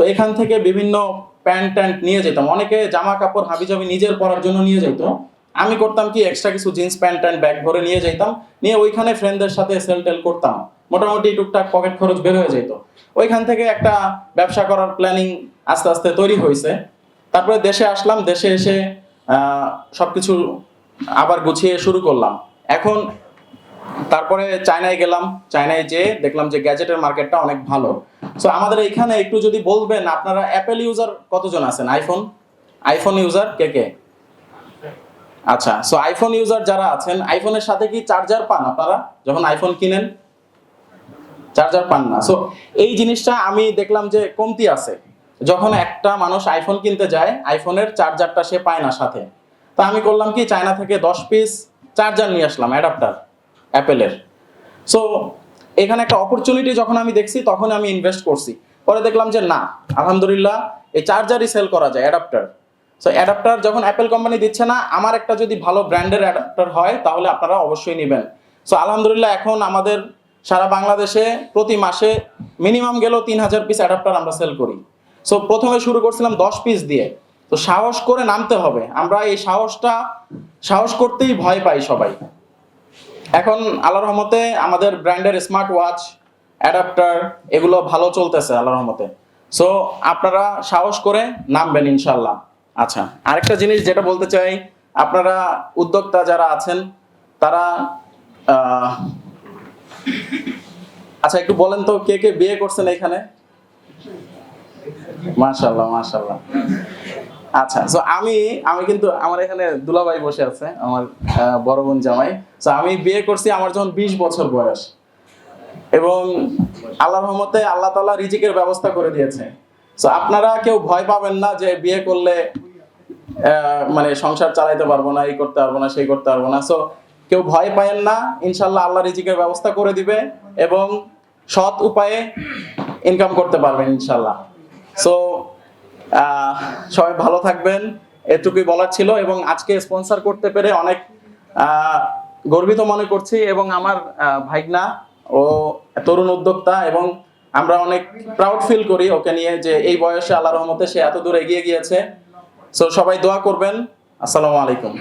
তো এখান থেকে বিভিন্ন প্যান্ট ট্যান্ট নিয়ে যেতাম। অনেকে জামা কাপড় হাবিজাবি নিজের পরার জন্য নিয়ে যেত আমি করতাম কি এক্সট্রা কিছু জিন্স প্যান্ট ট্যান্ট ব্যাগ ভরে নিয়ে যেতাম নিয়ে ওইখানে ফ্রেন্ডদের সাথে সেল টেল করতাম। মোটামুটি টুকটাক পকেট খরচ বের হয়ে যেত ওইখান থেকে একটা ব্যবসা করার প্ল্যানিং আস্তে আস্তে তৈরি হয়েছে তারপরে দেশে আসলাম, দেশে এসে সব কিছু আবার গুছিয়ে শুরু করলাম। এখন তারপরে চায়নায় গেলাম। চায়নায় যেয়ে দেখলাম যে গ্যাজেটের মার্কেটটা অনেক ভালো। সো আমাদের এখানে একটু যদি বলবেন, আপনারা অ্যাপেল ইউজার কতজন আছেন? আইফোন আইফোন ইউজার কে কে? আচ্ছা সো আইফোন ইউজার যারা আছেন আইফোনের সাথে কি চার্জার পান আপনারা? যখন আইফোন কিনেন? চার্জার পান না। সো এই জিনিসটা আমি দেখলাম যে কমতি আছে। যখন একটা মানুষ আইফোন কিনতে যায় আইফোনের চার্জারটা সে পায় না সাথে। তা আমি করলাম কি চায়না থেকে দশ পিস চার্জার নিয়ে আসলাম অ্যাডাপ্টার অ্যাপেলের সো এখানে একটা অপরচুনিটি যখন আমি দেখছি, তখন আমি ইনভেস্ট করছি। পরে দেখলাম যে না, আলহামদুলিল্লাহ, এই চার্জারই সেল করা যায় অ্যাডাপ্টার সো অ্যাডাপ্টার যখন অ্যাপেল কোম্পানি দিচ্ছে না, আমার একটা যদি ভালো ব্র্যান্ডের অ্যাডাপ্টার হয়, তাহলে আপনারা অবশ্যই নেবেন। সো আলহামদুলিল্লাহ, এখন আমাদের সারা বাংলাদেশে প্রতি মাসে মিনিমাম গেলেও তিন হাজার পিস অ্যাডাপ্টার আমরা সেল করি। সো প্রথমে শুরু করছিলাম দশ পিস দিয়ে। তো, সাহস করে নামতে হবে। আমরা এই সাহসটা, সাহস করতেই ভয় পাই সবাই। এখন আল্লাহর রহমতে আমাদের ব্র্যান্ডের স্মার্ট ওয়াচ অ্যাডাপ্টার এগুলো ভালো চলতেছে আল্লাহর রহমতে। সো আপনারা সাহস করে নামবেন ইনশাল্লাহ আচ্ছা আরেকটা জিনিস যেটা বলতে চাই, আপনারা উদ্যোক্তা যারা আছেন, তারা আচ্ছা একটু বলেন তো, কে কে বিয়ে করছেন এখানে? মাশাল্লাহ মাশাল্লাহ আচ্ছা তো আমি আমি কিন্তু আমার এখানে দুলাভাই বসে আছে, আমার বড় বোন জামাই। তো আমি বিয়ে করছি আমার যখন বিশ বছর বয়স। এবং আল্লাহ রহমতে আল্লাহ তাআলা রিজিকের ব্যবস্থা করে দিয়েছে। তো আপনারা কেউ ভয় পাবেন না যে বিয়ে করলে মানে সংসার চালাইতে পারব না এই করতে পারব না, সেই করতে পারব না। সো কেউ ভয় পায়েন না, ইনশাল্লাহ আল্লাহ রিজিকের ব্যবস্থা করে দিবে এবং সৎ উপায়ে ইনকাম করতে পারবেন ইনশাল্লাহ। সো সবাই ভালো থাকবেন, এটুকুই বলার ছিল এবং আজকে স্পন্সর করতে পেরে অনেক গর্বিত মনে করছি এবং আমার ভাইগনা ও তরুণ উদ্যোক্তা এবং আমরা অনেক প্রাউড ফিল করি ওকে নিয়ে যে এই বয়সে আল্লাহ রহমতে সে এত দূর এগিয়ে গিয়েছে। সো সবাই দোয়া করবেন। আসসালামু আলাইকুম।